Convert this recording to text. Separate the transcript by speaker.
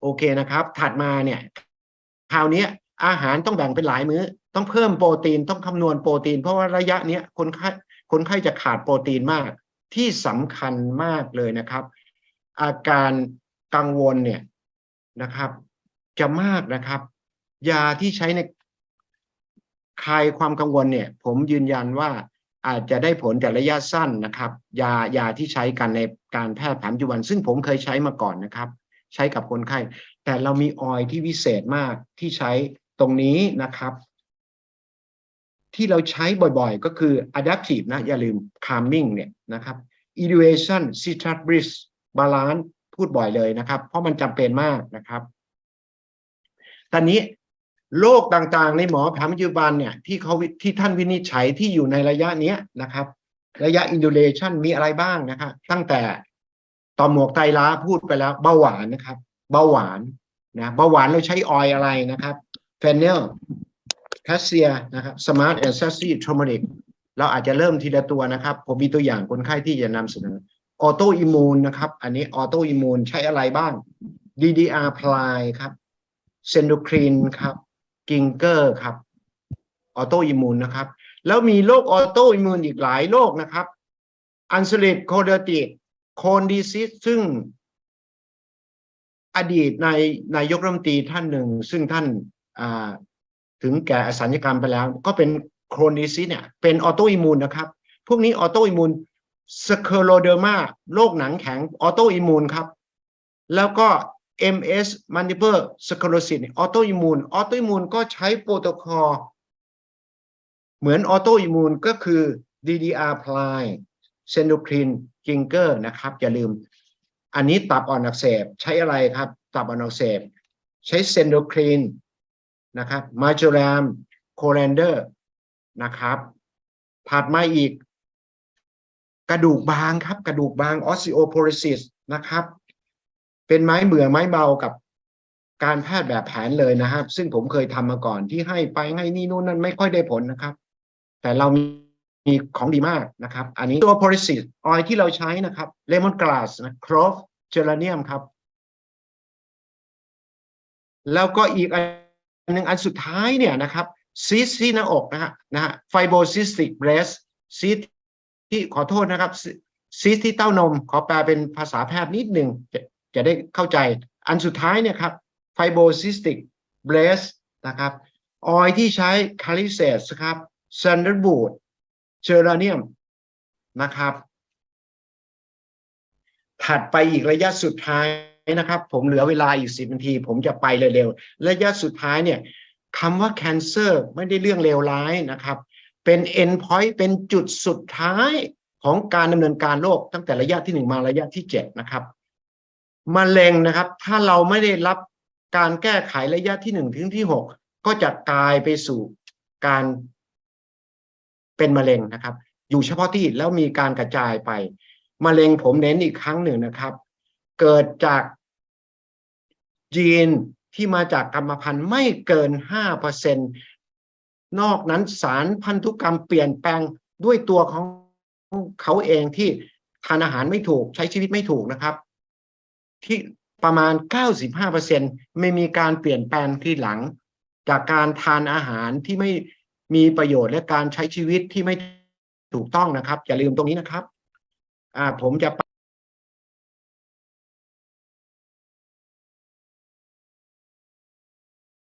Speaker 1: โอเคนะครับ ถัดมาเนี่ยคราวนี้อาหารต้องแบ่งเป็นหลายมื้อ ต้องเพิ่มโปรตีนต้องคำนวณโปรตีน เพราะว่าระยะเนี้ยคนไข้คนไข้จะขาดโปรตีนมาก ที่สำคัญมากเลยนะครับ อาการกังวลเนี่ยนะครับ จะมากนะครับ ยาที่ใช้ในคลายความกังวลเนี่ย ผมยืนยันว่าอาจจะได้ผลแต่ระยะสั้นนะครับ ยายาที่ใช้กันในการแพทย์แผนปัจจุบัน ซึ่งผมเคยใช้มาก่อนนะครับ ใช้กับคนไข้ แต่เรามีออยล์ที่วิเศษมากที่ใช้ตรงนี้นะครับ ที่เราใช้บ่อยๆ ก็คือ adaptive นะ อย่าลืม calming เนี่ยนะครับ elevation citrus bliss balance พูดบ่อยเลยนะครับ เพราะมันจำเป็นมากนะครับ ตอนนี้โรคต่างๆ ในหมอแผนปัจจุบันเนี่ยที่เขาที่ท่านวินิจฉัยที่อยู่ในระยะเนี้ยนะครับ ระยะ indulation มีอะไรบ้างนะครับ ตั้งแต่ ต่อหมวกไตล้าพูดไปแล้วเบาหวานนะครับเบาหวานนะเบาหวานเราใช้ออยอะไรนะครับเฟนเนลแคสเซียนะครับสมาร์ทแอนซัสซีทรม i ิกเราอาจจะเริ่มทีละตัวนะครับ ผมมีตัวอย่างคนไข้ที่จะนำเสนอออโตอิมูนนะครับ อันนี้ออโตอิมูนใช้อะไรบ้าง DDR พลายครับเซนโดครีนครับกิงเกอร์ครับออโตอิมูนนะครับ แล้วมีโรคออโตอิมูนอีกหลายโรคนะครับอันเลิตโคเดติก โคนดีซิสซึ่งอดีตในนายกรัฐมนตรีท่านหนึ่ง ซึ่งท่านาถึงแก่อสัญญกรรมไปแล้ว ก็เป็นโครนดิซิสเนี่ยเป็นออโตอิมูนนะครับ พวกนี้ออโตอิมูนสเคโรเดอร์มาโรคหนังแข็งออโตอิมูนครับ แล้วก็ MS multiple sclerosis ออโตอิมูนออโตอิมูนก็ใช้โปรโตคอลเหมือนออโตอิมูนก็คือ DDR พลาย เซนโดครินจิงเกอร์นะครับอย่าลืม อันนี้ตับอ่อนอักเสบใช้อะไรครับ ตับอ่อนอักเสบ ใช้เซนโดครีนนะครับมาจูรามโคแรนเดอร์นะครับถัดมาอีก กระดูกบางครับ กระดูกบางออส e โอโพร s ิสนะครับ เป็นไม้เบื่อไม้เบากับการแพทย์แบบแผนเลยนะครับ ซึ่งผมเคยทำมาก่อนที่ให้ไปให้นี่นู่นนั่นไม่ค่อยได้ผลนะครับ แต่เรามี มีของดีมากนะครับ อันนี้ตัวโพลิสิสออยที่เราใช้นะครับเลมอนกลาสนะครอฟเจลาเนียมครับ แล้วก็อีกอันหนึ่งอันสุดท้ายเนี่ยนะครับซีสที่หน้าอกนะฮะนะฮะไฟโบซิสติกเบรสซีสที่ขอโทษนะครับซีสที่เต้านม ขอแปลเป็นภาษาแพทย์นิดหนึ่งจะจะได้เข้าใจ อันสุดท้ายเนี่ยครับไฟโบซิสติกเบรสนะครับออยที่ใช้คาลิเซสครับซันเดอร์บูด เจอราเนียมนะครับ ถัดไปอีกระยะสุดท้ายนะครับ ผมเหลือเวลาอีกสิบนาที ผมจะไปเร็วๆระยะสุดท้ายเนี่ยคำว่า cancer ไม่ได้เรื่องเลวร้ายนะครับ เป็น end point เป็นจุดสุดท้ายของการดำเนินการโรคตั้งแต่ระยะที่หนึ่งมาระยะที่เจ็ดนะครับมะเร็งนะครับ ถ้าเราไม่ได้รับการแก้ไขระยะที่หนึ่งถึงที่หกก็จะกลายไปสู่การ เป็นมะเร็งนะครับ อยู่เฉพาะที่แล้วมีการกระจายไป มะเร็งผมเน้นอีกครั้งหนึ่งนะครับ เกิดจากยีนที่มาจากกรรมพันธุ์ไม่เกินห้าเปอร์เซ็นนอกนั้นสารพันธุกรรมเปลี่ยนแปลงด้วยตัวของเขาเองที่ทานอาหารไม่ถูกใช้ชีวิตไม่ถูกนะครับ ที่ประมาณ 95%ไม่มีการเปลี่ยนแปลงที่หลัง จากการทานอาหารที่ไม่ มีประโยชน์และการใช้ชีวิตที่ไม่ถูกต้องนะครับ อย่าลืมตรงนี้นะครับ อ่าผมจะ